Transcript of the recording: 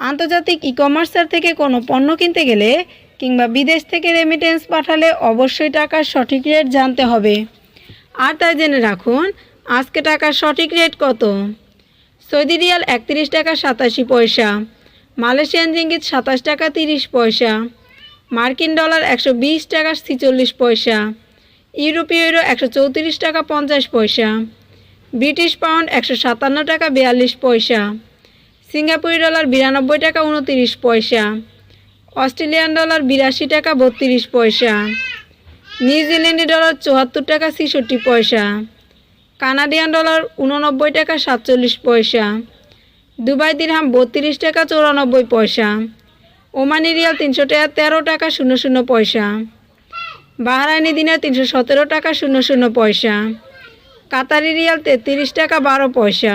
আন্তর্জাতিক ই কমার্সার থেকে কোনো পণ্য কিনতে গেলে কিংবা বিদেশ থেকে রেমিটেন্স পাঠালে অবশ্যই টাকার সঠিক রেট জানতে হবে। আর তাই জেনে রাখুন, আজকে টাকার সঠিক রেট কত? সৌদি রিয়াল একত্রিশ টাকা সাতাশি পয়সা, মালয়েশিয়ান জিঙ্গিত সাতাশ টাকা তিরিশ পয়সা, মার্কিন ডলার একশো বিশ টাকা ছিচল্লিশ পয়সা, ইউরোপীয় ইউরো একশো চৌত্রিশ টাকা পঞ্চাশ পয়সা, ব্রিটিশ পাউন্ড একশো সাতান্ন টাকা বিয়াল্লিশ পয়সা সিঙ্গাপুরি ডলার বিরানব্বই টাকা উনতিরিশ পয়সা, অস্ট্রেলিয়ান ডলার বিরাশি টাকা বত্রিশ পয়সা নিউজিল্যান্ডি ডলার চুয়াত্তর টাকা ছেষট্টি পয়সা, কানাডিয়ান ডলার উননব্বই টাকা সাতচল্লিশ পয়সা, দুবাই দিরহাম বত্রিশ টাকা চৌরানব্বই পয়সা, ওমানি রিয়াল তিনশো টাকা তেরো টাকা শূন্য শূন্য পয়সা, বাহরাইনি দিনার তিনশো সতেরো টাকা শূন্য শূন্য পয়সা, কাতারি রিয়াল তেত্রিশ টাকা বারো পয়সা